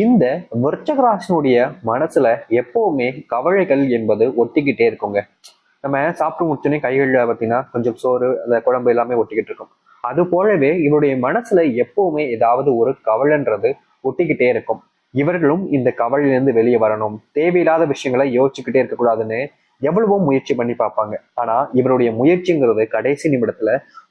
இந்த விருச்சகராசனுடைய மனசுல எப்பவுமே கவலைகள் என்பது ஒட்டிக்கிட்டே இருக்குங்க. நம்ம சாப்பிட்டு முடிச்சோடனே கைகளில் பார்த்தீங்கன்னா கொஞ்சம் சோறு அந்த குழம்பு எல்லாமே ஒட்டிக்கிட்டு இருக்கும். அது போலவே இவருடைய மனசுல எப்பவுமே ஏதாவது ஒரு கவலைன்றது ஒட்டிக்கிட்டே இருக்கும். இவர்களும் இந்த கவலையிலிருந்து வெளியே வரணும். தேவையில்லாத விஷயங்களை யோசிச்சுக்கிட்டே இருக்கக்கூடாதுன்னு எவ்வளவோ முயற்சி பண்ணி பார்ப்பாங்க. ஆனா இவருடைய முயற்சிங்கிறது கடைசி நிமிடத்துல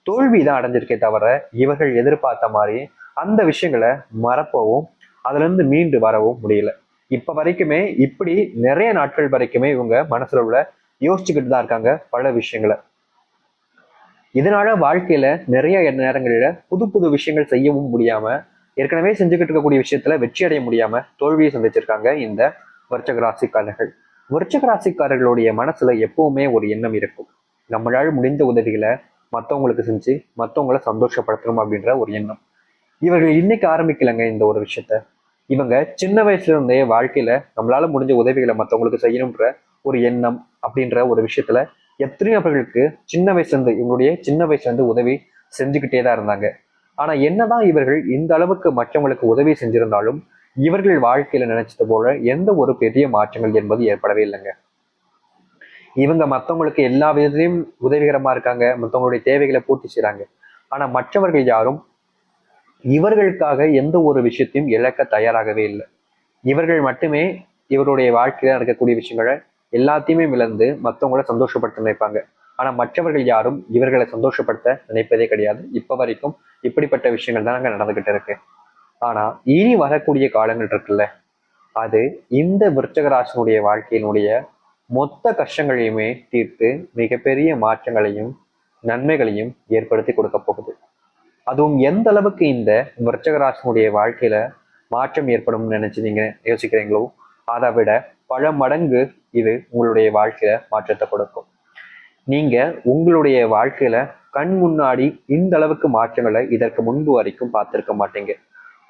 தோல்வி தான் அடைஞ்சிருக்கே தவிர இவர்கள் எதிர்பார்த்த மாதிரி அந்த விஷயங்களை மறப்பவும் அதுல இருந்து மீண்டு வரவும் முடியல. இப்ப வரைக்குமே இப்படி நிறைய நாட்கள் வரைக்குமே இவங்க மனசுல உள்ள யோசிச்சுக்கிட்டு தான் இருக்காங்க பல விஷயங்களை. இதனால வாழ்க்கையில நிறைய நேரங்களில புது புது விஷயங்கள் செய்யவும் முடியாம ஏற்கனவே செஞ்சுக்கிட்டு இருக்கக்கூடிய விஷயத்துல வெற்றி அடைய முடியாம தோல்வியை சந்திச்சிருக்காங்க இந்த விருச்சக ராசிக்காரர்கள். விருச்சக ராசிக்காரர்களுடைய மனசுல எப்பவுமே ஒரு எண்ணம் இருக்கும். நம்மளால் முடிந்த உதவிகளை மற்றவங்களுக்கு செஞ்சு மற்றவங்கள சந்தோஷப்படுத்தணும் அப்படின்ற ஒரு எண்ணம். இவர்கள் இன்னைக்கு ஆரம்பிக்கலைங்க இந்த ஒரு விஷயத்த. இவங்க சின்ன வயசுல இருந்தே வாழ்க்கையில நம்மளால முடிஞ்ச உதவிகளை மற்றவங்களுக்கு செய்யணுன்ற ஒரு எண்ணம் அப்படின்ற ஒரு விஷயத்துல எத்தனையோ நபர்களுக்கு சின்ன வயசுல இருந்து இவங்களுடைய சின்ன வயசுல இருந்து உதவி செஞ்சுக்கிட்டே தான் இருந்தாங்க. ஆனா என்னதான் இவர்கள் இந்த அளவுக்கு மற்றவங்களுக்கு உதவி செஞ்சிருந்தாலும் இவர்கள் வாழ்க்கையில நினைச்சது போல எந்த ஒரு பெரிய மாற்றங்கள் என்பது ஏற்படவே இல்லைங்க. இவங்க மற்றவங்களுக்கு எல்லா விதத்திலையும் உதவிகரமா இருக்காங்க மற்றவங்களுடைய தேவைகளை பூர்த்தி செய்யறாங்க ஆனா மற்றவர்கள் யாரும் இவர்களுக்காக எந்த ஒரு விஷயத்தையும் இழக்க தயாராகவே இல்லை. இவர்கள் மட்டுமே இவருடைய வாழ்க்கையில நடக்கக்கூடிய விஷயங்களை எல்லாத்தையுமே இழந்து மற்றவங்கள சந்தோஷப்படுத்த நினைப்பாங்க. ஆனா மற்றவர்கள் யாரும் இவர்களை சந்தோஷப்படுத்த நினைப்பதே கிடையாது. இப்ப வரைக்கும் இப்படிப்பட்ட விஷயங்கள் தான் அங்க நடந்துகிட்டு இருக்கு. ஆனா இனி வரக்கூடிய காலங்கள் இருக்குல்ல அது இந்த விருச்சகராசனுடைய வாழ்க்கையினுடைய மொத்த கஷ்டங்களையுமே தீர்த்து மிகப்பெரிய மாற்றங்களையும் நன்மைகளையும் ஏற்படுத்தி கொடுக்க போகுது. அதுவும் எந்த அளவுக்கு இந்த விருச்சகராசனுடைய வாழ்க்கையில மாற்றம் ஏற்படும் நினைச்சு நீங்க யோசிக்கிறீங்களோ அதை விட பல மடங்கு இது உங்களுடைய வாழ்க்கையில மாற்றத்தை கொடுக்கும். நீங்க உங்களுடைய வாழ்க்கையில கண் முன்னாடி இந்த அளவுக்கு மாற்றங்களை இதற்கு முன்பு வரைக்கும் பார்த்திருக்க மாட்டீங்க.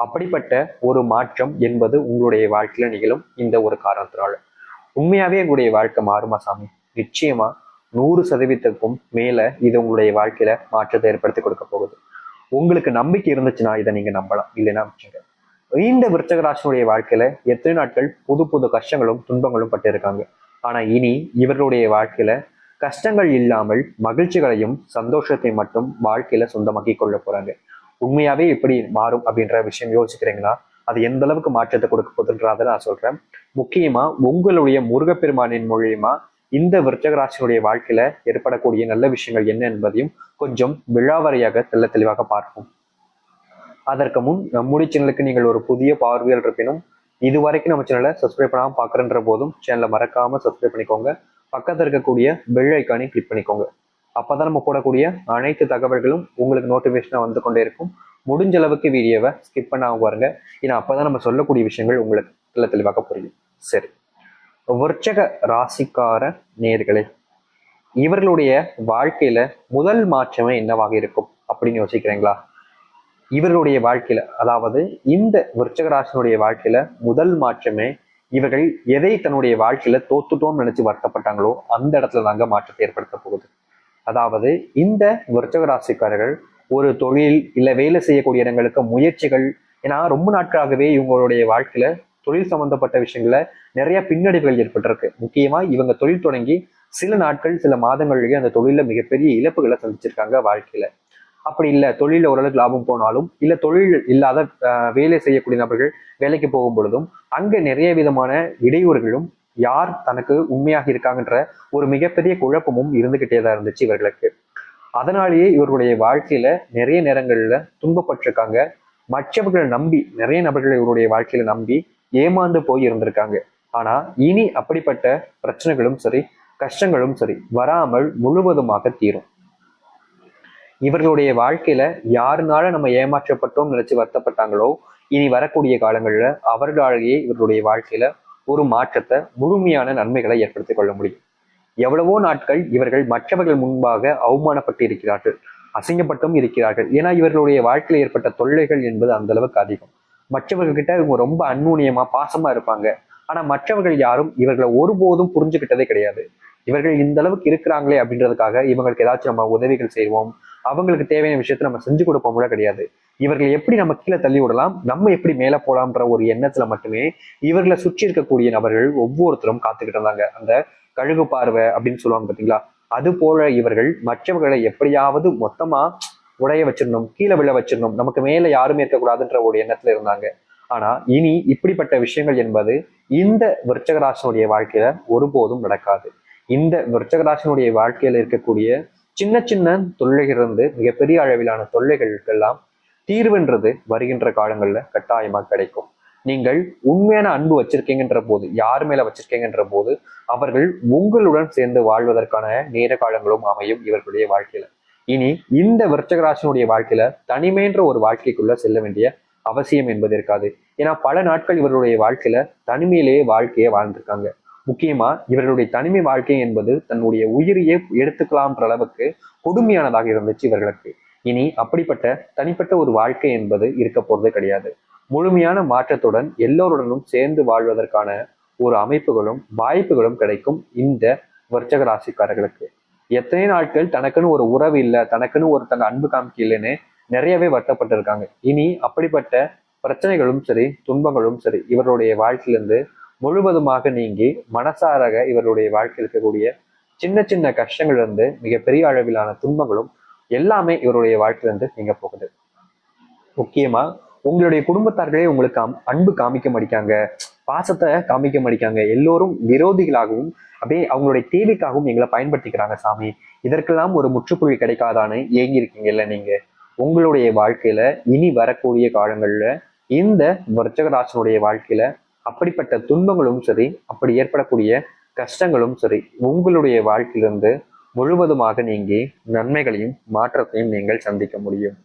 அப்படிப்பட்ட ஒரு மாற்றம் என்பது உங்களுடைய வாழ்க்கையில நிகழும் இந்த ஒரு காரணத்தினால. உண்மையாவே உங்களுடைய வாழ்க்கை மாறுமா சாமி? நிச்சயமா நூறு சதவீதத்துக்கும் மேல இது உங்களுடைய வாழ்க்கையில மாற்றத்தை ஏற்படுத்தி கொடுக்க போகுது. உங்களுக்கு நம்பிக்கை இருந்துச்சுன்னா இதை நீங்க நம்பலாம். இல்லைன்னா வச்சுங்க இந்த விருச்சகராசனுடைய வாழ்க்கையில எத்தனை நாட்கள் புது புது கஷ்டங்களும் துன்பங்களும் பட்டிருக்காங்க. ஆனா இனி இவர்களுடைய வாழ்க்கையில கஷ்டங்கள் இல்லாமல் மகிழ்ச்சிகளையும் சந்தோஷத்தையும் மட்டும் வாழ்க்கையில சொந்தமாக்கி கொள்ள போறாங்க. உண்மையாவே எப்படி மாறும் அப்படின்ற விஷயம் யோசிக்கிறீங்களா? அது எந்த அளவுக்கு மாற்றத்தை கொடுக்க போதுன்றதை நான் சொல்றேன். முக்கியமா உங்களுடைய முருகப்பெருமானின் மூலியமா இந்த விருச்சகராசினுடைய வாழ்க்கையில ஏற்படக்கூடிய நல்ல விஷயங்கள் என்ன என்பதையும் கொஞ்சம் விழாவறையாக தெல்ல தெளிவாக பார்ப்போம். அதற்கு முன் நம்முடைய சேனலுக்கு நீங்கள் ஒரு புதிய பார்வையில் இருப்பினும் இது வரைக்கும் நம்ம சேனலை சப்ஸ்கிரைப் பண்ணாமல் பார்க்குறன்ற போதும் சேனலை மறக்காம சப்ஸ்கிரைப் பண்ணிக்கோங்க. பக்கத்தில் இருக்கக்கூடிய பெல் ஐக்கானை கிளிக் பண்ணிக்கோங்க. அப்போதான் நம்ம போடக்கூடிய அனைத்து தகவல்களும் உங்களுக்கு நோட்டிஃபிகேஷனாக வந்து கொண்டே இருக்கும். முடிஞ்ச அளவுக்கு வீடியோவை ஸ்கிப் பண்ணாமல் பாருங்க. ஏன்னா அப்போதான் நம்ம சொல்லக்கூடிய விஷயங்கள் உங்களுக்கு தெளிவாக புரியும். சரி. விருச்சக ராசிக்கார நேர்களே இவர்களுடைய வாழ்க்கையில முதல் மாற்றமே என்னவாக இருக்கும் அப்படின்னு யோசிக்கிறீங்களா? இவர்களுடைய வாழ்க்கையில அதாவது இந்த விருச்சக ராசினுடைய வாழ்க்கையில முதல் மாற்றமே இவர்கள் எதை தன்னுடைய வாழ்க்கையில தோத்துட்டோம்னு நினைச்சு வருத்தப்பட்டாங்களோ அந்த இடத்துல தாங்க மாற்றத்தை ஏற்படுத்த போகுது. அதாவது இந்த விருச்சக ராசிக்காரர்கள் ஒரு தொழில் இல்ல வேலை செய்யக்கூடிய இடங்களுக்கு முயற்சிகள் ஏன்னா ரொம்ப நாட்களாகவே இவங்களுடைய வாழ்க்கையில தொழில் சம்பந்தப்பட்ட விஷயங்கள நிறைய பின்னடைவுகள் ஏற்பட்டிருக்கு. முக்கியமா இவங்க தொழில் தொடங்கி சில நாட்கள் சில மாதங்கள்லயே அந்த தொழில மிகப்பெரிய இழப்புகளை சந்திச்சிருக்காங்க வாழ்க்கையில. அப்படி இல்லை தொழில ஓரளவுக்கு லாபம் போனாலும் இல்ல தொழில் இல்லாத வேலை செய்யக்கூடிய நபர்கள் வேலைக்கு போகும் பொழுதும் அங்க நிறைய விதமான இடையூறுகளும் யார் தனக்கு உண்மையாக இருக்காங்கன்ற ஒரு மிகப்பெரிய குழப்பமும் இருந்துகிட்டே தான் இருந்துச்சு இவர்களுக்கு. அதனாலேயே இவர்களுடைய வாழ்க்கையில நிறைய நேரங்கள்ல துன்பப்பட்டிருக்காங்க. மற்றவர்களை நம்பி நிறைய நபர்களை இவருடைய வாழ்க்கையில நம்பி ஏமாந்து போய் இருந்திருக்காங்க ஆனா இனி அப்படிப்பட்ட பிரச்சனைகளும் சரி கஷ்டங்களும் சரி வராமல் முழுவதுமாக தீரும். இவர்களுடைய வாழ்க்கையில யாருனால நம்ம ஏமாற்றப்பட்டோம் நினைச்சு வருத்தப்பட்டாங்களோ இனி வரக்கூடிய காலங்கள்ல அவர்களாலேயே இவர்களுடைய வாழ்க்கையில ஒரு மாற்றத்தை முழுமையான நன்மைகளை ஏற்படுத்திக் கொள்ள முடியும். எவ்வளவோ நாட்கள் இவர்கள் மற்றவர்கள் முன்பாக அவமானப்பட்டு இருக்கிறார்கள் அசிங்கப்பட்டும் இருக்கிறார்கள். ஏன்னா இவர்களுடைய வாழ்க்கையில் ஏற்பட்ட தொல்லைகள் என்பது அந்த அளவுக்கு அதிகம். மற்றவர்கள் கிட்ட இவங்க ரொம்ப அந்நுண்ணியமா பாசமா இருப்பாங்க. ஆனா மற்றவர்கள் யாரும் இவர்களை ஒருபோதும் புரிஞ்சுக்கிட்டதே கிடையாது. இவர்கள் இந்த அளவுக்கு இருக்கிறாங்களே அப்படின்றதுக்காக இவங்களுக்கு ஏதாச்சும் நம்ம உதவிகள் செய்வோம். அவங்களுக்கு தேவையான விஷயத்த நம்ம செஞ்சு கொடுப்போம்ல கிடையாது. இவர்களை எப்படி நம்ம கீழே தள்ளி விடலாம்? நம்ம எப்படி மேலே போலாம்ன்ற ஒரு எண்ணத்துல மட்டுமே இவர்களை சுற்றி இருக்கக்கூடிய நபர்கள் ஒவ்வொருத்தரும் காத்துக்கிட்டு இருந்தாங்க. அந்த கழுகு பார்வை அப்படின்னு சொல்லுவாங்க பாத்தீங்களா? அது போல இவர்கள் மற்றவர்களை எப்படியாவது மொத்தமா உடைய வச்சிடணும் கீழே விழ வச்சிடணும். நமக்கு மேல யாருமே இருக்கக்கூடாதுன்ற ஒரு எண்ணத்துல இருந்தாங்க. ஆனா இனி இப்படிப்பட்ட விஷயங்கள் என்பது இந்த விருச்சகராசனுடைய வாழ்க்கையில ஒருபோதும் நடக்காது. இந்த விருச்சகராசனுடைய வாழ்க்கையில இருக்கக்கூடிய சின்ன சின்ன தொல்லைகளிலிருந்து மிகப்பெரிய அளவிலான தொல்லைகளுக்கெல்லாம் தீர்வுன்றது வருகின்ற காலங்கள்ல கட்டாயமா கிடைக்கும். நீங்கள் உண்மையான அன்பு வச்சிருக்கீங்கன்ற போது யார் மேல வச்சிருக்கீங்கன்ற போது அவர்கள் உங்களுடன் சேர்ந்து வாழ்வதற்கான நேர காலங்களும் அமையும் இவர்களுடைய வாழ்க்கையில. இனி இந்த விருச்சகராசனுடைய வாழ்க்கையில தனிமைன்ற ஒரு வாழ்க்கைக்குள்ள செல்ல வேண்டிய அவசியம் என்பது இருக்காது. ஏன்னா பல நாட்கள் இவருடைய வாழ்க்கையில தனிமையிலேயே வாழ்க்கையை வாழ்ந்திருக்காங்க. முக்கியமா இவர்களுடைய தனிமை வாழ்க்கை என்பது தன்னுடைய உயிரையே எடுத்துக்கலாம்ன்ற அளவுக்கு கொடுமையானதாக இருந்துச்சு இவர்களுக்கு. இனி அப்படிப்பட்ட தனிப்பட்ட ஒரு வாழ்க்கை என்பது இருக்க போறது கிடையாது. முழுமையான மாற்றத்துடன் எல்லோருடனும் சேர்ந்து வாழ்வதற்கான ஒரு அமைப்புகளும் வாய்ப்புகளும் கிடைக்கும் இந்த வர்ச்சக ராசிக்காரர்களுக்கு எத்தனை நாட்கள் தனக்குன்னு ஒரு உறவு இல்லை தனக்குன்னு ஒருத்தங்க அன்பு காமிக்கலன்னு நிறையவே வருத்தப்பட்டிருக்காங்க. இனி அப்படிப்பட்ட பிரச்சனைகளும் சரி துன்பங்களும் சரி இவருடைய வாழ்க்கையிலிருந்து முழுவதுமாக நீங்கி மனசாரக இவருடைய வாழ்க்கையில் இருக்கக்கூடிய சின்ன சின்ன கஷ்டங்கள் இருந்து மிகப்பெரிய அளவிலான துன்பங்களும் எல்லாமே இவருடைய வாழ்க்கையிலிருந்து நீங்க போகுது. முக்கியமா உங்களுடைய குடும்பத்தார்களே உங்களுக்கு அன்பு காமிக்க மாட்டாங்க பாசத்தை காமிக்க மாட்டாங்க எல்லோரும் விரோதிகளாகவும் அப்படியே அவங்களுடைய தேவைக்காகவும் எங்களை பயன்படுத்திக்கிறாங்க சாமி. இதற்கெல்லாம் ஒரு முற்றுப்புள்ளி கிடைக்காதான்னு ஏங்கியிருக்கீங்கல்ல நீங்க. உங்களுடைய வாழ்க்கையில இனி வரக்கூடிய காலங்கள்ல இந்த வர்ச்சகராசனுடைய வாழ்க்கையில அப்படிப்பட்ட துன்பங்களும் சரி அப்படி ஏற்படக்கூடிய கஷ்டங்களும் சரி உங்களுடைய வாழ்க்கையிலிருந்து முழுவதுமாக நீங்கி நன்மைகளையும் மாற்றத்தையும் நீங்கள் சந்திக்க முடியும்.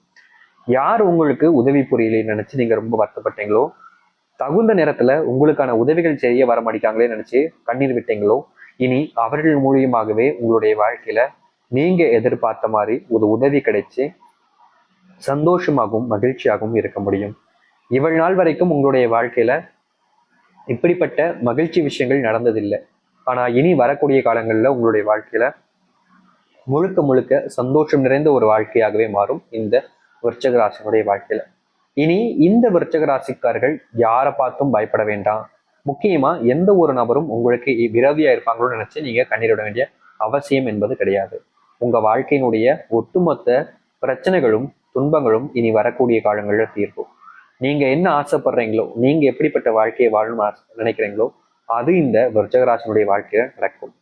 யார் உங்களுக்கு உதவி புரியலை நினைச்சு நீங்க ரொம்ப வருத்தப்பட்டீங்களோ தகுந்த நேரத்துல உங்களுக்கான உதவிகள் செய்ய வர மாட்டேங்காங்களே நினைச்சு கண்ணீர் விட்டீங்களோ? இனி அவர்கள் மூலியமாகவே உங்களுடைய வாழ்க்கையில நீங்க எதிர்பார்த்த மாதிரி ஒரு உதவி கிடைச்சு சந்தோஷமாகவும் மகிழ்ச்சியாகவும் இருக்க முடியும். இவள் நாள் வரைக்கும் உங்களுடைய வாழ்க்கையில இப்படிப்பட்ட மகிழ்ச்சி விஷயங்கள் நடந்ததில்லை. ஆனா இனி வரக்கூடிய காலங்கள்ல உங்களுடைய வாழ்க்கையில முழுக்க முழுக்க சந்தோஷம் நிறைந்த ஒரு வாழ்க்கையாகவே மாறும் இந்த விருச்சக வாழ்க்கையில. இனி இந்த விருச்சக ராசிக்காரர்கள் யாரை பார்த்தும் பயப்பட வேண்டாம். முக்கியமா எந்த ஒரு நபரும் உங்களுக்கு விரோதியா இருப்பாங்களோன்னு நினைச்சு நீங்க கண்ணீரிட வேண்டிய அவசியம் என்பது கிடையாது. உங்க வாழ்க்கையினுடைய ஒட்டுமொத்த பிரச்சனைகளும் துன்பங்களும் இனி வரக்கூடிய காலங்களில் தீர்க்கும் நீங்க என்ன ஆசைப்படுறீங்களோ நீங்க எப்படிப்பட்ட வாழ்க்கையை வாழணும் நினைக்கிறீங்களோ அது இந்த விருச்சகராசனுடைய வாழ்க்கையில நடக்கும்.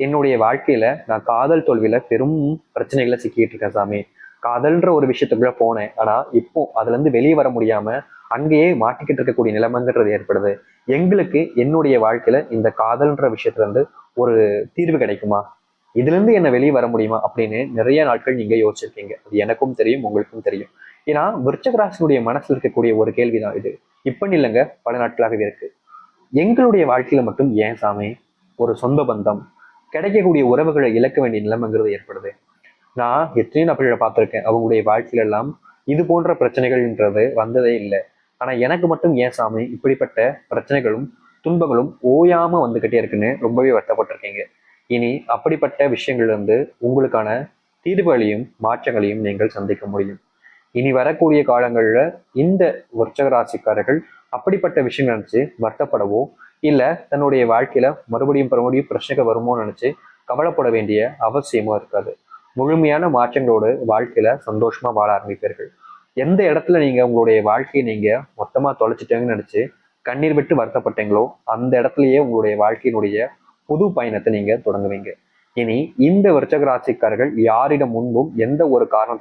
என்னுடைய வாழ்க்கையில நான் காதல் தோல்வியில பெரும் பிரச்சனைகளை சிக்கிட்டு இருக்கேன் சாமி. காதல்ன்ற ஒரு விஷயத்துக்குள்ள போனேன். ஆனா இப்போ அதுல இருந்து வெளியே வர முடியாம அங்கேயே மாட்டிக்கிட்டு இருக்கக்கூடிய நிலைமைங்கிறது ஏற்படுது. எங்களுக்கு என்னுடைய வாழ்க்கையில இந்த காதல்ன்ற விஷயத்துல இருந்து ஒரு தீர்வு கிடைக்குமா? இதுல இருந்து என்ன வெளியே வர முடியுமா? அப்படின்னு நிறைய நாட்கள் நீங்க யோசிச்சிருக்கீங்க. அது எனக்கும் தெரியும் உங்களுக்கும் தெரியும். ஏன்னா விருச்சகராசனுடைய மனசுல இருக்கக்கூடிய ஒரு கேள்விதான் இது. இப்ப இல்லைங்க பல நாட்களாகவே இருக்கு. எங்களுடைய வாழ்க்கையில மட்டும் ஏன் சாமி? ஒரு சொந்த பந்தம். கிடைக்கக்கூடிய உறவுகளை இழக்க வேண்டிய நிலைமைங்கிறது ஏற்படுது. நான் எத்தனையோ நபர்களை பார்த்துருக்கேன். அவங்களுடைய வாழ்க்கையில எல்லாம் இது போன்ற பிரச்சனைகள்ன்றது வந்ததே இல்லை. ஆனா எனக்கு மட்டும் ஏன் சாமி இப்படிப்பட்ட பிரச்சனைகளும் துன்பங்களும் ஓயாம வந்துகிட்டே இருக்குன்னு ரொம்பவே வருத்தப்பட்டிருக்கீங்க. இனி அப்படிப்பட்ட விஷயங்கள்ல இருந்து உங்களுக்கான தீர்வுகளையும் மாற்றங்களையும் நீங்கள் சந்திக்க முடியும். இனி வரக்கூடிய காலங்களில் இந்த உற்சக ராசிக்காரர்கள் அப்படிப்பட்ட விஷயங்கள் நினச்சி வருத்தப்படவோ இல்லை தன்னுடைய வாழ்க்கையில் மறுபடியும் மறுபடியும் பிரச்சனைகள் வருமோ நினச்சி கவலைப்பட வேண்டிய அவசியமும் இருக்காது. முழுமையான மாற்றங்களோடு வாழ்க்கையில சந்தோஷமா வாழ ஆரம்பிப்பீர்கள். எந்த இடத்துல நீங்க உங்களுடைய வாழ்க்கையை நீங்க மொத்தமா தொலைச்சிட்டேங்கன்னு நினைச்சு கண்ணீர் விட்டு வருத்தப்பட்டீங்களோ அந்த இடத்துலயே உங்களுடைய வாழ்க்கையினுடைய புது பயணத்தை நீங்க தொடங்குவீங்க. இனி இந்த விருச்சக ராசிக்காரர்கள் யாரிடம் முன்பும் எந்த ஒரு காரணம்